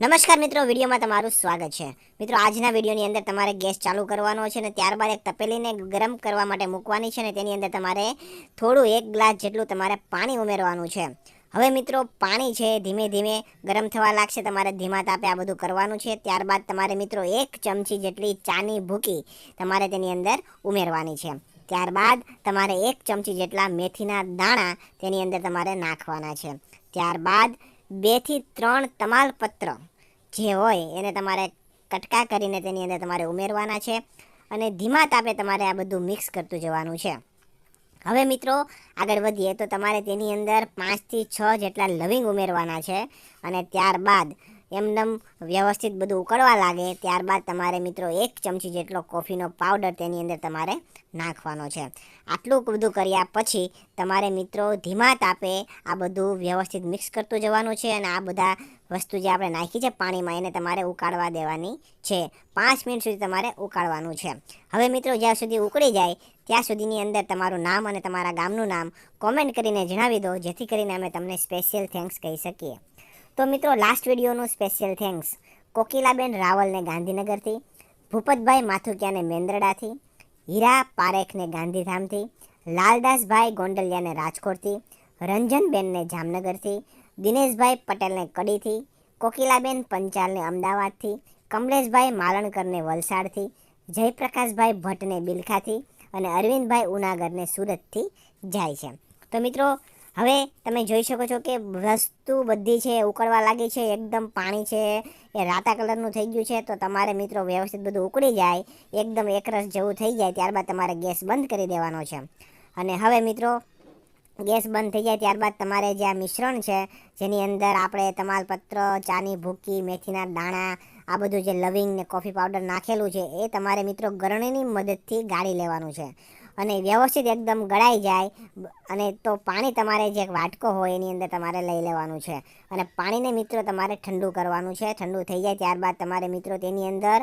નમસ્કાર મિત્રો, વિડીયોમાં તમારું સ્વાગત છે. મિત્રો, આજના વિડીયોની અંદર તમારે ગેસ ચાલુ કરવાનો છે અને ત્યારબાદ એક તપેલીને ગરમ કરવા માટે મૂકવાની છે અને તેની અંદર તમારે થોડું એક ગ્લાસ જેટલું તમારે પાણી ઉમેરવાનું છે. હવે મિત્રો, પાણી છે ધીમે ધીમે ગરમ થવા લાગશે, તમારે ધીમા તાપે આ બધું કરવાનું છે. ત્યારબાદ તમારે મિત્રો એક ચમચી જેટલી ચાની ભૂકી તમારે તેની અંદર ઉમેરવાની છે. ત્યારબાદ તમારે એક ચમચી જેટલા મેથીના દાણા તેની અંદર તમારે નાખવાના છે. ત્યારબાદ બેથી ત્રણ તમાલપત્ર જે હોય એને તમારે કટકા કરીને તેની અંદર તમારે ઉમેરવાના છે અને ધીમા તાપે તમારે આ બધું મિક્સ કરતું જવાનું છે. હવે મિત્રો, આગળ વધીએ તો તમારે તેની અંદર પાંચથી છ જેટલા લવિંગ ઉમેરવાના છે અને ત્યારબાદ એમનેમ વ્યવસ્થિત બધું ઉકળવા લાગે, ત્યારબાદ તમારે મિત્રો એક ચમચી જેટલો કોફીનો પાવડર તેની અંદર તમારે નાખવાનો છે. આટલું બધું કર્યા પછી તમારે મિત્રો ધીમા તાપે આ બધું વ્યવસ્થિત મિક્સ કરતું જવાનું છે અને આ બધા વસ્તુ જે આપણે નાખી છે પાણીમાં એને તમારે ઉકાળવા દેવાની છે. પાંચ મિનિટ સુધી તમારે ઉકાળવાનું છે. હવે મિત્રો જ્યાં સુધી ઉકળી જાય, ત્યાં સુધીની અંદર તમારું નામ અને તમારા ગામનું નામ કોમેન્ટ કરીને જણાવી દો, જેથી કરીને અમે તમને સ્પેશિયલ થેન્ક્સ કહી શકીએ. તો મિત્રો લાસ્ટ વિડીયોનું સ્પેશિયલ થેન્ક્સ કોકિલાબેન રાવલને ગાંધીનગરથી, ભૂપતભાઈ માથુકિયાને મેંદરડાથી, હીરા પારેખને ગાંધીધામથી, લાલદાસભાઈ ગોંડલિયાને રાજકોટથી, રંજનબેનને જામનગરથી, દિનેશભાઈ પટેલને કડીથી, કોકિલાબેન પંચાલને અમદાવાદથી, કમલેશભાઈ માલણકરને વલસાડથી, જયપ્રકાશભાઈ ભટ્ટને બિલખાથી અને અરવિંદભાઈ ઉનાગરને સુરતથી જાય છે. તો મિત્રો હવે તમે જોઈ શકો છો કે વસ્તુ બધી છે, ઉકળવા લાગી છે, એકદમ પાણી છે, એ રાતા કલરનું થઈ ગયું છે, તો તમારે મિત્રો વ્યવસ્થિત બધું ઉકળી જાય, એકદમ એકરસ જેવું થઈ જાય, ત્યારબાદ તમારે ગેસ બંધ કરી દેવાનો છે. અને હવે મિત્રો, ગેસ બંધ થઈ જાય ત્યારબાદ તમારે જે આ મિશ્રણ છે, જેની અંદર આપણે તમાલપત્ર, ચાની ભૂકી, મેથીના દાણા, આ બધું જે લવિંગ ને કોફી પાવડર નાખેલું છે, એ તમારે મિત્રો ગરણીની મદદથી ગાળી લેવાનું છે. અને વ્યવસ્થિત એકદમ ગળાઈ જાય. અને તો પાણી તમારે જે વાટકો હોય એની અંદર તમારે લઈ લેવાનું છે. અને પાણીને મિત્રો તમારે ઠંડુ કરવાનું છે. ઠંડુ થઈ જાય ત્યારબાદ તમારે મિત્રો તેની અંદર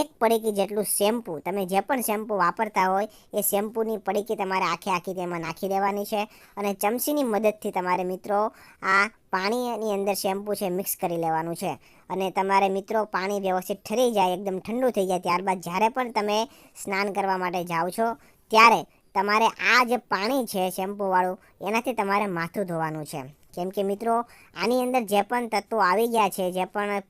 એક પડીકી જેટલું શેમ્પૂ, તમે જે પણ શેમ્પૂ વાપરતા હોય, એ શેમ્પૂની પડીકી તમારે આખી આખી તેમાં નાખી દેવાની છે. અને ચમચીની મદદથી તમારે મિત્રો આ પાણીની અંદર શેમ્પૂ છે મિક્સ કરી લેવાનું છે. અને તમારે મિત્રો પાણી વ્યવસ્થિત ઠરી જાય, એકદમ ઠંડુ થઈ જાય ત્યારબાદ જ્યારે પણ તમે સ્નાન કરવા માટે જાઓ છો ત્યારે તમારે આ જે પાણી છે શેમ્પૂવાળું, એનાથી તમારે માથું ધોવાનું છે. કેમ કે મિત્રો, આની અંદર જે પણ તત્વો આવી ગયા છે, જે પણ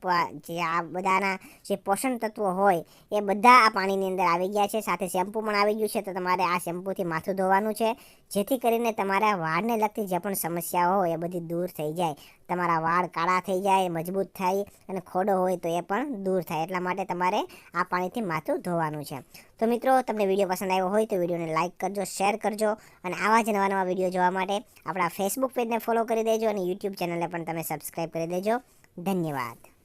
જે આ બધાના જે પોષણ તત્વો હોય, એ બધા આ પાણીની અંદર આવી ગયા છે. સાથે શેમ્પૂ પણ આવી ગયું છે, તો તમારે આ શેમ્પૂથી માથું ધોવાનું છે. જેથી કરીને તમારા વાળને લગતી જે પણ સમસ્યાઓ હોય, એ બધી દૂર થઈ જાય. તમારા વાળ કાળા થઈ જાય, મજબૂત થાય અને ખોડો હોય, તો એ પણ દૂર થાય. એટલા માટે તમારે આ પાણીથી માથું ધોવાનું છે. તો મિત્રો, તમને વીડિયો પસંદ આવ્યો હોય તો વિડીયોને લાઇક કરજો શેર કરજો અને આવા જ નવા નવા વીડિયો જોવા માટે આપણા ફેસબુક પેજને ફોલો કરી દેજો અને યુટ્યુબ ચેનલને પણ તમે સબસ્ક્રાઈબ કરી દેજો. ધન્યવાદ.